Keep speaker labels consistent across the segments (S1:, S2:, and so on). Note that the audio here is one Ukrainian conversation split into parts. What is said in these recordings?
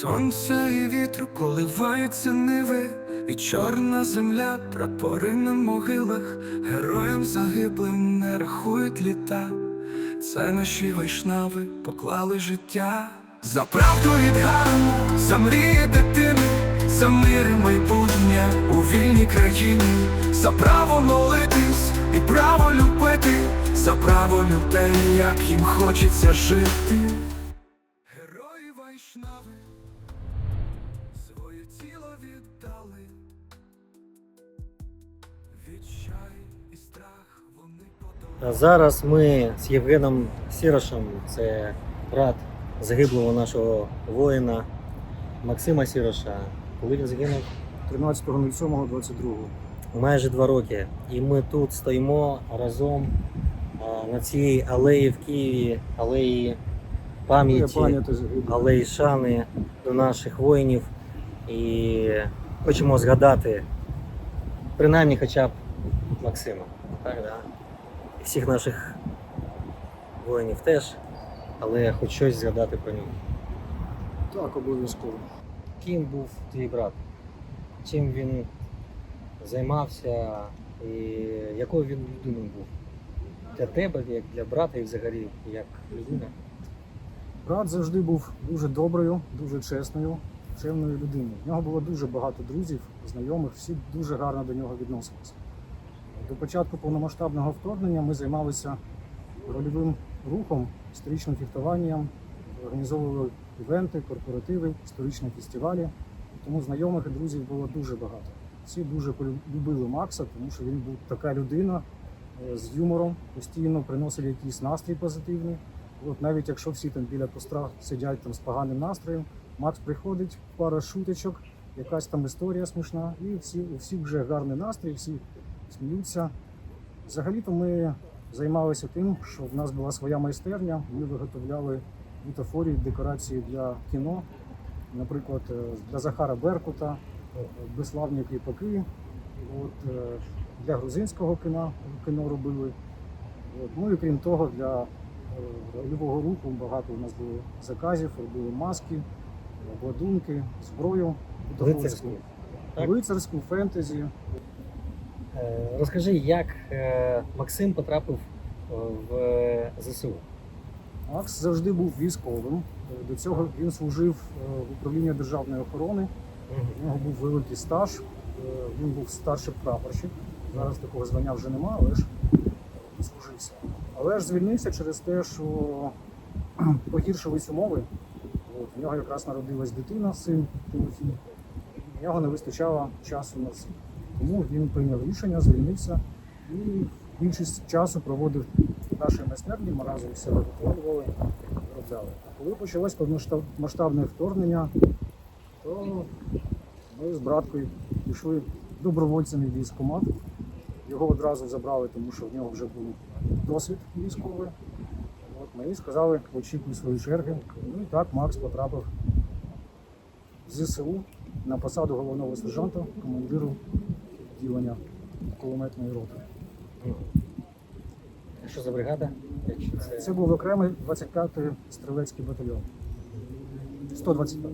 S1: Від сонця і вітру коливаються ниви, і чорна земля, прапори на могилах, героям загиблим не рахують літа. Це наші вайшнави поклали життя за правду і дхарму, за мрії дитини, за мир і майбутнє у вільній країні, за право молитись і право любити, за право людей, як їм хочеться жити. Герої вайшнави тіло віддали, відчай і страх вони подолали.
S2: А зараз ми з Євгеном Сірошем, це брат загиблого нашого воїна Максима Сіроша. Коли він загинув
S3: 13.07.22.
S2: майже два роки. І ми тут стоїмо разом на цій алеї в Києві, алеї пам'яті алеї шани до наших воїнів. І хочемо згадати принаймні хоча б Максима. Так, да? І всіх наших воїнів теж, але хоч щось згадати про нього.
S3: Так, обов'язково.
S2: Ким був твій брат? Чим він займався і якою він людиною був? Для тебе, як для брата і взагалі як людина?
S3: Брат завжди був дуже доброю, дуже чесною, чемною людиною. В нього було дуже багато друзів, знайомих, всі дуже гарно до нього відносилися. До початку повномасштабного вторгнення ми займалися рольовим рухом, історичним фехтуванням, організовували івенти, корпоративи, історичні фестивалі. Тому знайомих і друзів було дуже багато. Всі дуже полю- любили Макса, тому що він був така людина е, з юмором, постійно приносив якийсь настрій позитивний. От навіть якщо всі там біля костра сидять там з поганим настроєм, Макс приходить, пара шуточок, якась там історія смішна, і всі, у вже гарний настрій, всі сміються. Взагалі-то ми займалися тим, що в нас була своя майстерня. Ми виготовляли бутафорії, декорації для кіно. Наприклад, е, для Захара Беркута, е, безславні кріпаки. От, е, для грузинського кіно, кіно робили. От. Ну і крім того, для е, рольового руху багато у нас було заказів, робили маски, обладунки, зброю
S2: Лицарську.
S3: Лицарську, фентезі.
S2: Е, Розкажи, як е, Максим потрапив в ЗСУ?
S3: Макс завжди був військовим. До цього він служив в управлінні державної охорони. У нього був великий стаж. Він був старший прапорщик. Зараз такого звання вже нема, але ж служився. Але ж звільнився через те, що погіршились умови. От, у нього якраз народилась дитина, син Тимофій. У нього не вистачало часу на все. Тому він прийняв рішення, звільнився і більшість часу проводив в нашій майстерні. Ми разом все виготовлювали, виробляли. А коли почалось повномасштабне вторгнення, то ми з браткою пішли добровольцями в військкомат. Його одразу забрали, тому що в нього вже був досвід військовий. От мені сказали, очікуй свої черги. Ну і так Макс потрапив в ЗСУ на посаду головного сержанта, командиру відділення кулеметної роти.
S2: Що за бригада? Це...
S3: Це був окремий 25-й стрілецький батальйон. 125.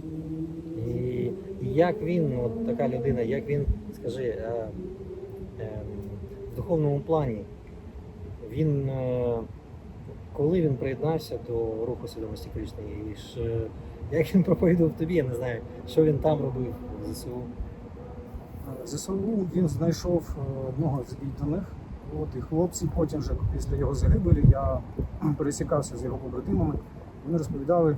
S2: І як він, от така людина, як він, скажи, е, е, духовному плані, він е, коли він приєднався до руху свідомості Кришної, і ж, е, як він проповідував тобі, я не знаю, що він там робив в ЗСУ.
S3: ЗСУ він знайшов е, одного з відданих. От, і хлопці потім вже після його загибелі я пересікався з його побратимами. Вони розповідали,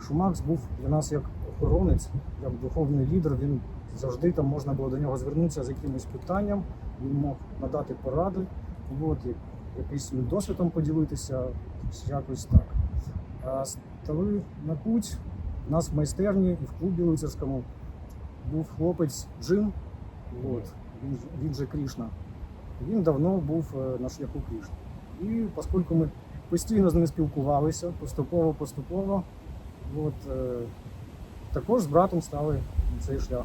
S3: що Макс був для нас як охоронець, як духовний лідер. Він завжди там можна було до нього звернутися з якимось питанням, він мог надати поради, от, якийсь досвідом поділитися, якось так. А стали на путь. У нас в майстерні і в клубі лицарському був хлопець Джим, От, він, він же Крішна. Він давно був е, на шляху Крішни. І оскільки ми постійно з ним спілкувалися, поступово, поступово, от, е, також з братом стали цей шлях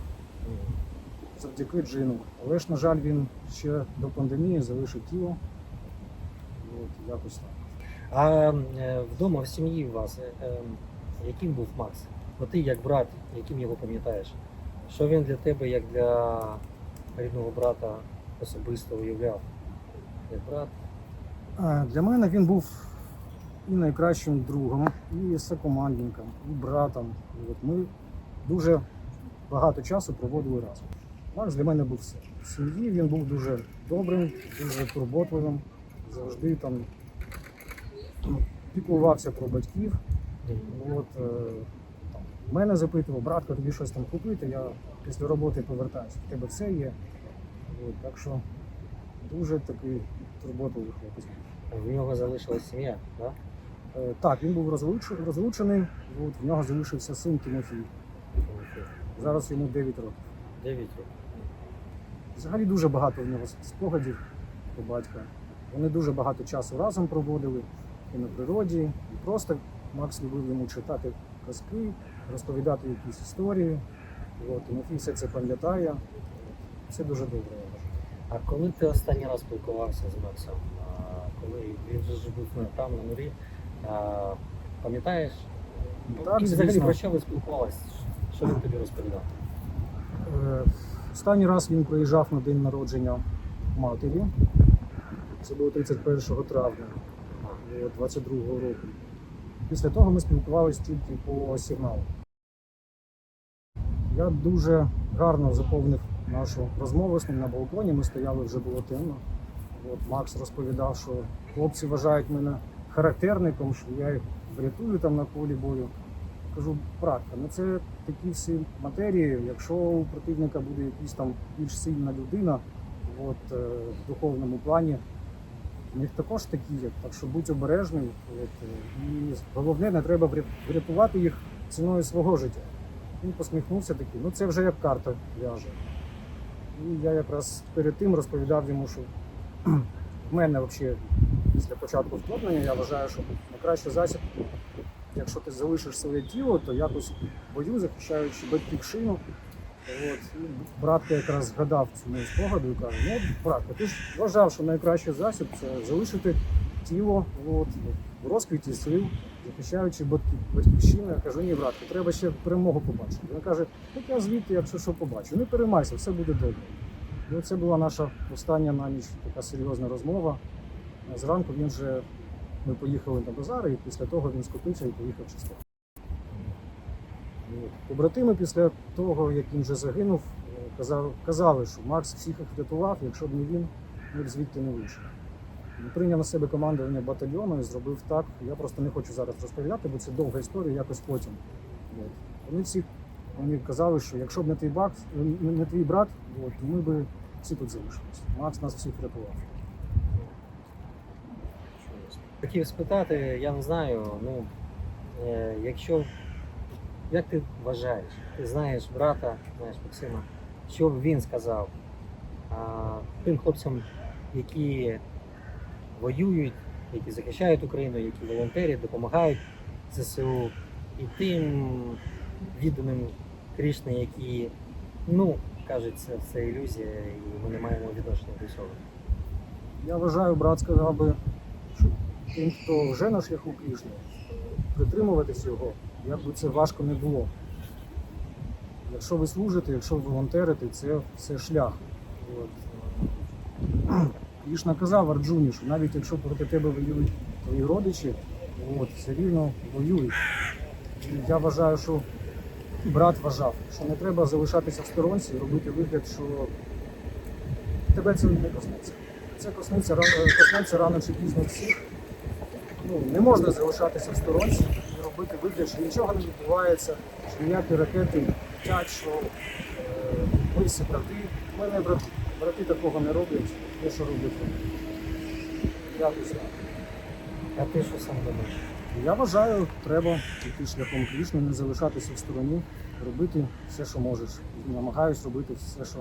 S3: завдяки Джину. Але ж, на жаль, він ще до пандемії залишив тіло. От, якось так.
S2: А е, вдома в сім'ї у вас, е, е, яким був Макс? От ти як брат, яким його пам'ятаєш, що він для тебе, як для рідного брата, особисто уявляв? Як брат?
S3: Для мене він був і найкращим другом, і сокомандником, і братом. От ми дуже багато часу проводили разом. Макс для мене був все. В сім'ї він був дуже добрим, дуже турботливим, завжди там ну, піклувався про батьків. От, е, там, мене запитував, братко, тобі щось там купити, я після роботи повертаюся, в тебе все є. От, так що дуже такий турботливий хлопець.
S2: В нього залишилась сім'я, да?
S3: Е, Так, він був розлуч- розлучений, от, в нього залишився син Тимофій. Зараз йому 9 років.
S2: Дев'ять років.
S3: Взагалі дуже багато в нього спогадів у батька. Вони дуже багато часу разом проводили і на природі, і просто Макс любив йому читати казки, розповідати якісь історії. От, Тимофій все це пам'ятає. Все дуже добре. я вважаю.
S2: А коли ти останній раз спілкувався з Максом? А, коли він вже був там на а, пам'ятаєш?
S3: Так,
S2: і взагалі
S3: звісно.
S2: про що ви спілкувалися? Що він тобі розповідав?
S3: Е, Останній раз він приїжджав на день народження матері. Це було 31 травня 22-го року. Після того ми спілкувалися тільки по сигналу. Я дуже гарно заповнив нашу розмову з ним на балконі. Ми стояли, вже було темно. От Макс розповідав, що хлопці вважають мене характерником, що я їх врятую там на полі бою. Кажу, братка, ну це такі всі матерії. Якщо у противника буде якась там більш сильна людина, от, е, в духовному плані, у них також такі є. Так що будь обережний. От, е, і головне, не треба врятувати їх ціною свого життя. Він посміхнувся такий, ну це вже як карта ляже. І я якраз перед тим розповідав йому, що в мене взагалі після початку вторгнення я вважаю, що найкращий засіб якщо ти залишиш своє тіло, то якось бою, захищаючи батьківщину. От, і братка якраз згадав цю мою спогаду і каже: ну, братка, ти ж вважав, що найкращий засіб це залишити тіло от, в розквіті сил, захищаючи батьківщину. Я кажу, ні, братка, треба ще перемогу побачити. Він каже, так я звідти, якщо що побачу. Не переймайся, все буде добре. І це була наша остання на ніч така серйозна розмова. Зранку він вже ми поїхали на базар, і після того він скупився і поїхав чисто. Побратими після того, як він вже загинув, казали, що Макс всіх їх врятував, якщо б не він, ми б звідти не вийшли. Прийняв на себе командування батальйону і зробив так. Я просто не хочу зараз розповідати, бо це довга історія, якось потім. Вони всі вони казали, що якщо б не твій, бак, не твій брат, от, ми б всі тут залишилися. Макс нас всіх врятував.
S2: Хотів спитати, я не знаю, ну, е, якщо, як ти вважаєш, ти знаєш брата, знаєш Максима, що б він сказав а, тим хлопцям, які воюють, які захищають Україну, які волонтерять, допомагають ЗСУ, і тим відданим Крішни, які, ну, кажуть, це все ілюзія, і ми не маємо відношення до цього.
S3: Я вважаю, брат сказав би, тим, хто вже на шляху Крішни, притримуватись його, як би це важко не було. Якщо ви служите, якщо ви волонтерите, це все шлях. От. Крішна казав Арджуні, що навіть якщо проти тебе воюють твої родичі, от, все рівно воюють. І я вважаю, що брат вважав, що не треба залишатися в сторонці і робити вигляд, що тебе це не коснеться. Це коснеться, коснеться рано чи пізно всіх. Ну, не можна залишатися в сторонці і робити вигляд, що нічого не відбувається, що ніякі ракети летять, що е, ми всі брати. У мене брати, брати такого не роблять, те, що вони. Якось так.
S2: А ти що сам думаєш?
S3: Я вважаю, треба йти шляхом Крішни, не залишатися в стороні, робити все, що можеш. Намагаюсь робити все, що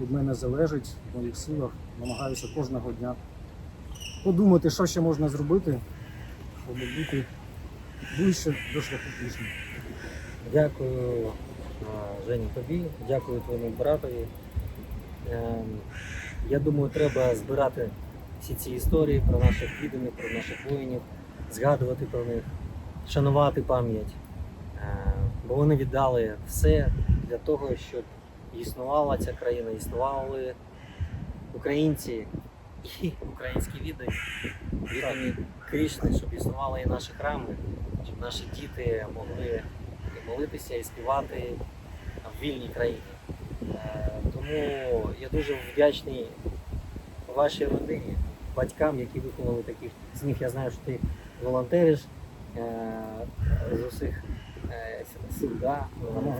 S3: від мене залежить, в моїх силах. Намагаюся кожного дня подумати, що ще можна зробити, щоб бути ближче до шляху.
S2: Дякую Жені тобі, дякую твоєму братові. Ем, Я думаю, треба збирати всі ці історії про наших відданих, про наших воїнів, згадувати про них, шанувати пам'ять. Е, бо вони віддали все для того, щоб існувала ця країна, існували українці і українські віддані Крішни, щоб існували і наші храми, щоб наші діти могли і молитися і співати в вільній країні. Е, Тому я дуже вдячний вашій родині, батькам, які виховали таких синів. Я знаю, що ти волонтериш е, з усіх е, сил, да,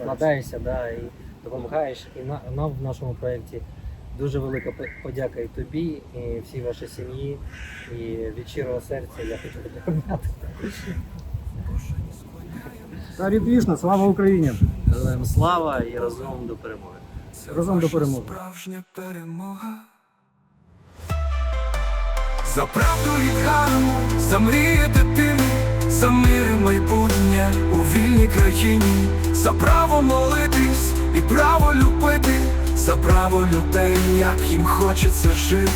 S2: вкладаєшся да, і допомагаєш. І нам в нашому проєкті дуже велика по- подяка і тобі, і всій вашій сім'ї. І від щирого серця я хочу тебе обняти.
S3: Тарі Крішна, слава Україні!
S2: Героям слава і разом до перемоги.
S1: Це
S3: Разом до перемоги.
S1: Справжня перемога. За правду і карму, за мрії дитини, за мир і майбутнє у вільній країні, за право молитись і право любити, за право людей, як їм хочеться жити.